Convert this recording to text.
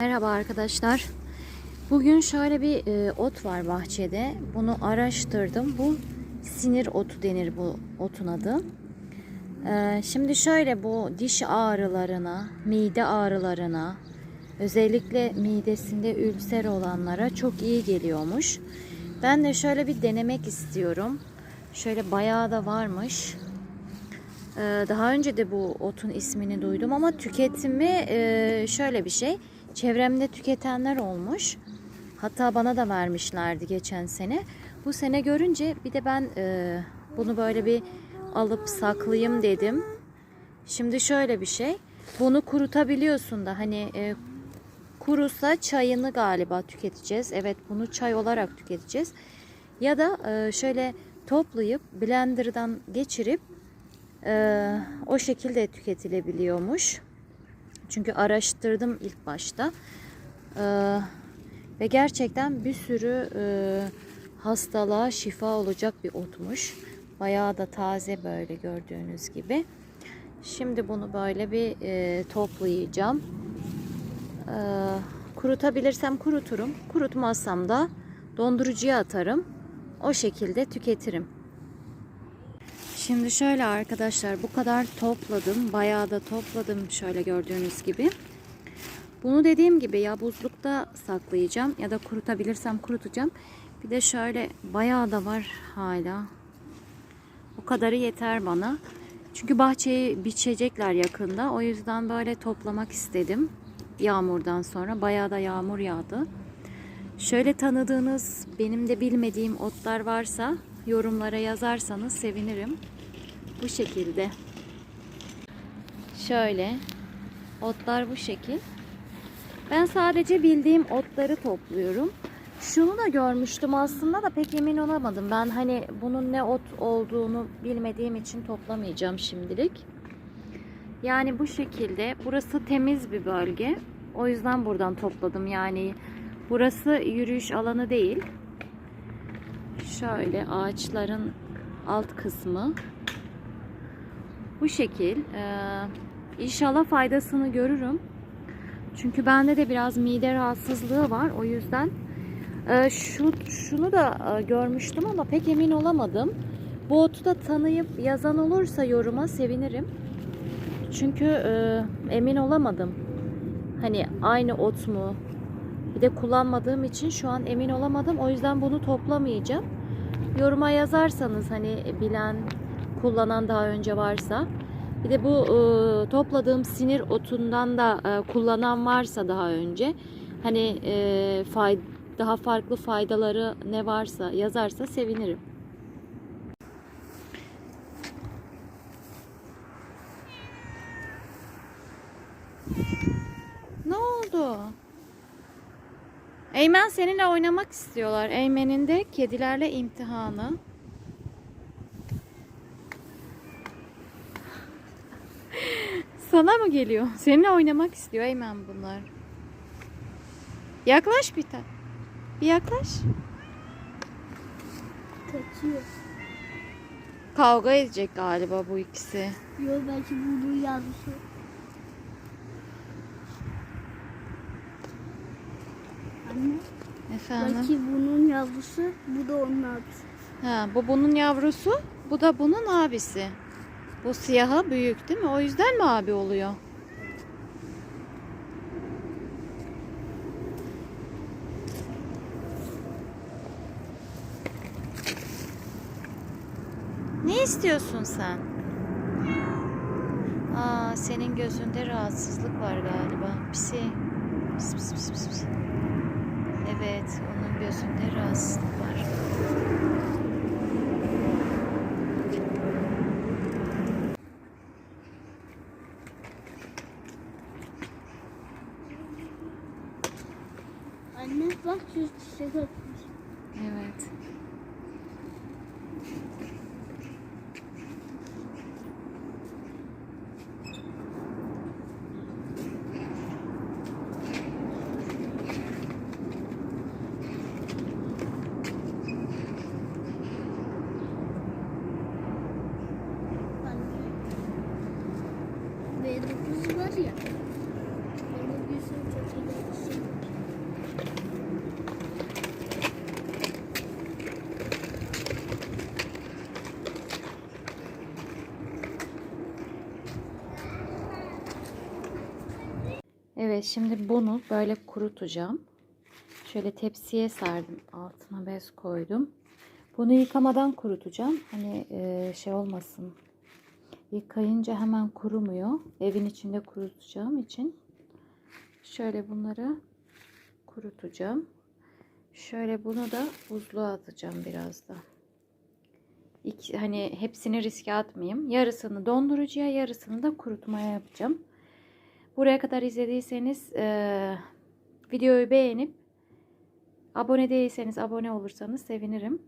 Merhaba arkadaşlar. Bugün şöyle bir e, ot var bahçede. Bunu araştırdım. Bu sinir otu denir bu otun adı. E, şimdi şöyle bu diş ağrılarına, mide ağrılarına, özellikle midesinde ülser olanlara çok iyi geliyormuş. Ben de şöyle bir denemek istiyorum. Şöyle bayağı da varmış. Ee, Daha önce de bu otun ismini duydum ama tüketimi e, şöyle bir şey. Çevremde tüketenler olmuş. Hatta bana da vermişlerdi geçen sene. Bu sene görünce bir de ben e, bunu böyle bir alıp saklayayım dedim. Şimdi şöyle bir şey. Bunu kurutabiliyorsun da hani e, kurusa çayını galiba tüketeceğiz. Evet bunu çay olarak tüketeceğiz. Ya da e, şöyle toplayıp blenderdan geçirip ee, o şekilde tüketilebiliyormuş. Çünkü araştırdım ilk başta. Ee, ve gerçekten bir sürü e, hastalığa şifa olacak bir otmuş. Bayağı da taze böyle gördüğünüz gibi. Şimdi bunu böyle bir e, toplayacağım. Ee, kurutabilirsem kuruturum. Kurutmazsam da dondurucuya atarım. O şekilde tüketirim. Şimdi şöyle arkadaşlar bu kadar topladım. Bayağı da topladım şöyle gördüğünüz gibi. Bunu dediğim gibi ya buzlukta saklayacağım ya da kurutabilirsem kurutacağım. Bir de şöyle bayağı da var hala. O kadarı yeter bana. Çünkü bahçeyi biçecekler yakında. O yüzden böyle toplamak istedim. Yağmurdan sonra. Bayağı da yağmur yağdı. Şöyle tanıdığınız, benim de bilmediğim otlar varsa yorumlara yazarsanız sevinirim. Bu şekilde. Şöyle. Otlar bu şekil. Ben sadece bildiğim otları topluyorum. Şunu da görmüştüm aslında da pek emin olamadım. Ben hani bunun ne ot olduğunu bilmediğim için toplamayacağım şimdilik. Yani bu şekilde. Burası temiz bir bölge. O yüzden buradan topladım. Yani burası yürüyüş alanı değil. Şöyle ağaçların alt kısmı. Bu şekil. Ee, inşallah faydasını görürüm. Çünkü bende de biraz mide rahatsızlığı var. O yüzden e, şu şunu da e, görmüştüm ama pek emin olamadım. Bu otu da tanıyıp yazan olursa yoruma sevinirim. Çünkü e, emin olamadım. Hani aynı ot mu? Bir de kullanmadığım için şu an emin olamadım. O yüzden bunu toplamayacağım. Yoruma yazarsanız hani bilen, kullanan daha önce varsa. Bir de bu e, topladığım sinir otundan da e, kullanan varsa daha önce hani e, fay, daha farklı faydaları ne varsa yazarsa sevinirim. Ne oldu? Eymen seninle oynamak istiyorlar. Eymen'in de kedilerle imtihanı. Sana mı geliyor? Seninle oynamak istiyor Eymen bunlar. Yaklaş bir tane. Bir yaklaş. Kaçıyor. Kavga edecek galiba bu ikisi. Yo belki bunun yavrusu. Efendim. Belki bunun yavrusu, bu da onun abisi. Ha, bu bunun yavrusu, bu da bunun abisi. Bu siyaha büyük değil mi? O yüzden mi abi oluyor? Ne istiyorsun sen? Aa, senin gözünde rahatsızlık var galiba. Pisi. Pis, pis, pis, pis, pis. Evet, onun gözünde rahatsızlık var. Anne bak şu çiçek atmış. Evet. Anne. B9 var ya. Onun gözü çok iyi. Evet şimdi bunu böyle kurutacağım. Şöyle tepsiye serdim. Altına bez koydum. Bunu yıkamadan kurutacağım. Hani e, şey olmasın. Yıkayınca hemen kurumuyor. Evin içinde kurutacağım için. Şöyle bunları kurutacağım. Şöyle bunu da buzluğa atacağım biraz da. İki, hani hepsini riske atmayayım. Yarısını dondurucuya, yarısını da kurutmaya yapacağım. Buraya kadar izlediyseniz eee, videoyu beğenip abone değilseniz abone olursanız sevinirim.